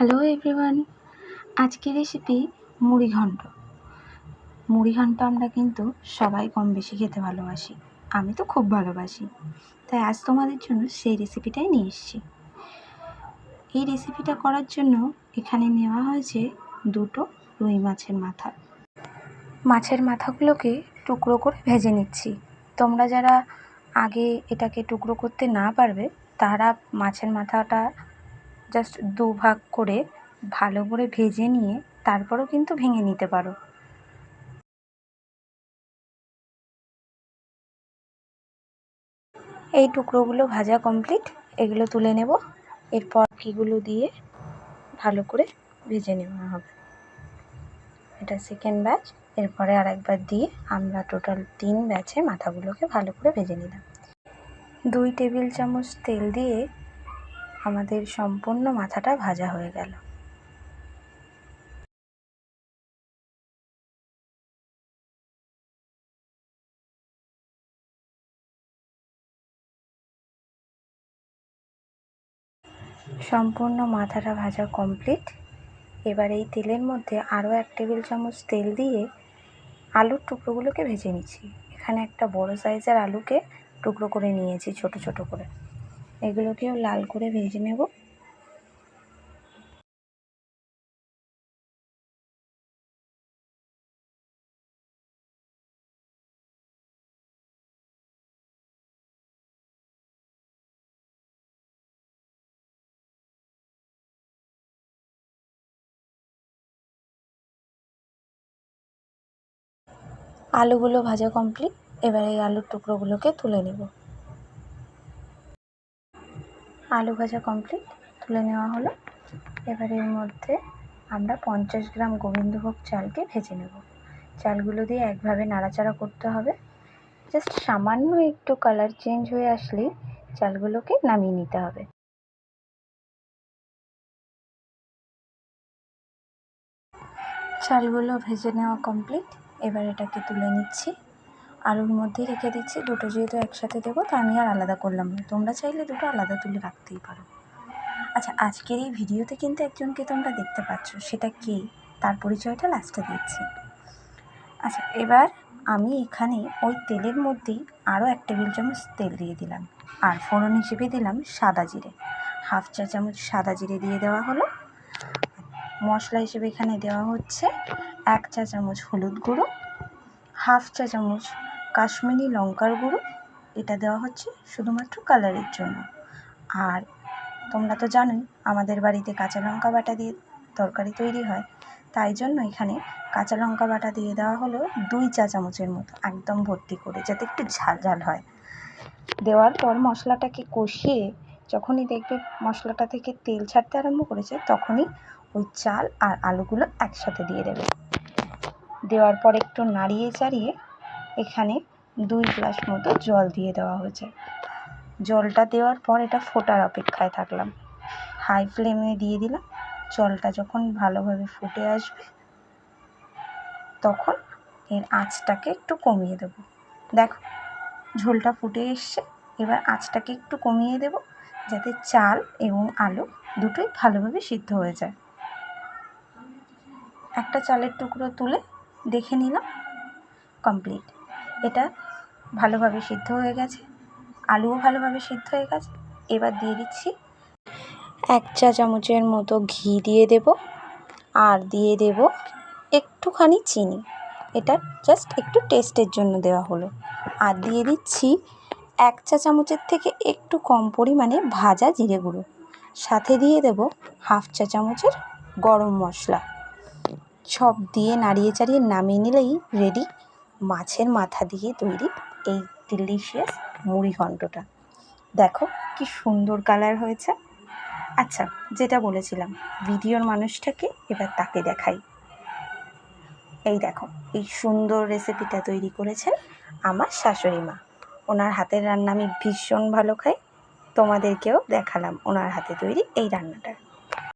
Hello everyone আজকের recipe মুড়ি ঘন্ট। মুড়ি ঘন্ট আমরা কিন্তু সবাই কম বেশি খেতে ভালোবাসি। আমি তো খুব ভালোবাসি। তাই আজ তোমাদের জন্য সেই রেসিপিটাই নিয়ে এসেছি। এই রেসিপিটা করার জন্য এখানে নেওয়া হয়েছে দুটো রুই মাছের মাথা। মাছের মাথাগুলোকে টুকরো করে ভেজে নিচ্ছি। তোমরা যারা আগে এটাকে টুকরো করতে না পারবে, তারা মাছের মাথাটা জাস্ট দু ভাগ করে ভালো করে ভেজে নিয়ে তারপরও কিন্তু ভেঙে নিতে পারো। এই টুকরোগুলো ভাজা কমপ্লিট এগুলো তুলে নেব। এরপর কিগুলো দিয়ে ভালো করে ভেজে নেওয়া হবে। এটা সেকেন্ড ব্যাচ এরপরে আর একবার দিয়ে আমরা টোটাল তিন ব্যাচে মাথাগুলোকে ভালো করে ভেজে নিলাম। দুই টেবিল চামচ তেল দিয়ে আমাদের সম্পূর্ণ মাথাটা ভাজা হয়ে গেল। সম্পূর্ণ মাথাটা ভাজা কমপ্লিট এবার এই তেলের মধ্যে আরও এক টেবিল চামচ তেল দিয়ে আলুর টুকরোগুলোকে ভেজে নিচ্ছি। এখানে একটা বড় সাইজের আলুকে টুকরো করে নিয়েছি, ছোট ছোট করে। এগুলোকেও লাল করে ভেজে নেব। আলুগুলো ভাজা কমপ্লিট এবার এই আলুর টুকরোগুলোকে তুলে নেব। আলু ভাজা কমপ্লিট তুলে নেওয়া হলো। এবার এর মধ্যে আমরা পঞ্চাশ গ্রাম গোবিন্দভোগ চালকে ভেজে নেব। চালগুলো দিয়ে একভাবে নাড়াচাড়া করতে হবে। জাস্ট সামান্য একটু কালার চেঞ্জ হয়ে আসলেই চালগুলোকে নামিয়ে নিতে হবে। চালগুলো ভেজে নেওয়া কমপ্লিট এবার এটাকে তুলে নিচ্ছি। আলুর মধ্যে রেখে দিচ্ছি, দুটো যেহেতু একসাথে দেবো, তা আমি আর আলাদা করলাম না। তোমরা চাইলে দুটো আলাদা তুলে রাখতেই পারো। আচ্ছা আজকের এই ভিডিওতে কিন্তু একজনকে তোমরা দেখতে পাচ্ছ, সেটা কে? তার পরিচয়টা লাস্টে দিচ্ছি। আচ্ছা এবার আমি এখানে ওই তেলের মধ্যেই আরও এক টেবিল চামচ তেল দিয়ে দিলাম। আর ফোড়ন হিসেবে দিলাম সাদা জিরে। হাফ চা চামচ সাদা জিরে দিয়ে দেওয়া হলো। মশলা হিসেবে এখানে দেওয়া হচ্ছে এক চা চামচ হলুদ গুঁড়ো, হাফ চা চামচ কাশ্মীরি লঙ্কার গুঁড়ো, এটা দেওয়া হচ্ছে শুধুমাত্র কালারের জন্য। আর তোমরা তো জানোই, আমাদের বাড়িতে কাঁচা লঙ্কা বাটা দিয়ে তরকারি তৈরি হয়। তাই জন্য এখানে কাঁচা লঙ্কা বাটা দিয়ে দেওয়া হলো দুই চা চামচের মতো একদম ভর্তি করে, যাতে একটু ঝাল ঝাল হয়। দেওয়ার পর মশলাটাকে কষিয়ে যখনই দেখবে মশলাটা থেকে তেল ছাড়তে আরম্ভ করেছে, তখনই ওই চাল আর আলুগুলো একসাথে দিয়ে দেবে। দেওয়ার পর একটু নাড়িয়ে চাড়িয়ে এখানে দুই গ্লাস মতো জল দিয়ে দেওয়া হয়েছে। জলটা দেওয়ার পর এটা ফোটার অপেক্ষায় থাকলাম। হাই ফ্লেমে দিয়ে দিলাম। জলটা যখন ভালোভাবে ফুটে আসবে, তখন এর আঁচটাকে একটু কমিয়ে দেব। দেখো, ঝোলটা ফুটে এসছে। এবার আঁচটাকে একটু কমিয়ে দেব, যাতে চাল এবং আলু দুটোই ভালোভাবে সিদ্ধ হয়ে যায়। একটা চালের টুকরো তুলে দেখে নিলাম। কমপ্লিট। এটা ভালোভাবে সিদ্ধ হয়ে গেছে। আলুও ভালোভাবে সিদ্ধ হয়ে গেছে। এবার দিয়ে দিচ্ছি এক চা চামচের মতো ঘি দিয়ে দেব আর দিয়ে দেব একটুখানি চিনি। এটা জাস্ট একটু টেস্টের জন্য দেওয়া হলো। আর দিয়ে দিচ্ছি এক চা চামচের থেকে একটু কম পরিমাণে ভাজা জিরে গুঁড়ো। সাথে দিয়ে দেব হাফ চা চামচের গরম মশলা। সব দিয়ে নাড়িয়ে চাড়িয়ে নামিয়ে নিলেই রেডি মাছের মাথা দিয়ে তৈরি এই ডিলিশিয়াস মুড়ি ঘন্টটা। দেখো কি সুন্দর কালার হয়েছে। আচ্ছা যেটা বলেছিলাম, ভিডিওর মানুষটাকে এবার তাকে দেখাই। এই দেখো, এই সুন্দর রেসিপিটা তৈরি করেছেন আমার শাশুড়ি মা। ওনার হাতের রান্না আমি ভীষণ ভালো খাই। তোমাদেরকেও দেখালাম ওনার হাতে তৈরি এই রান্নাটা।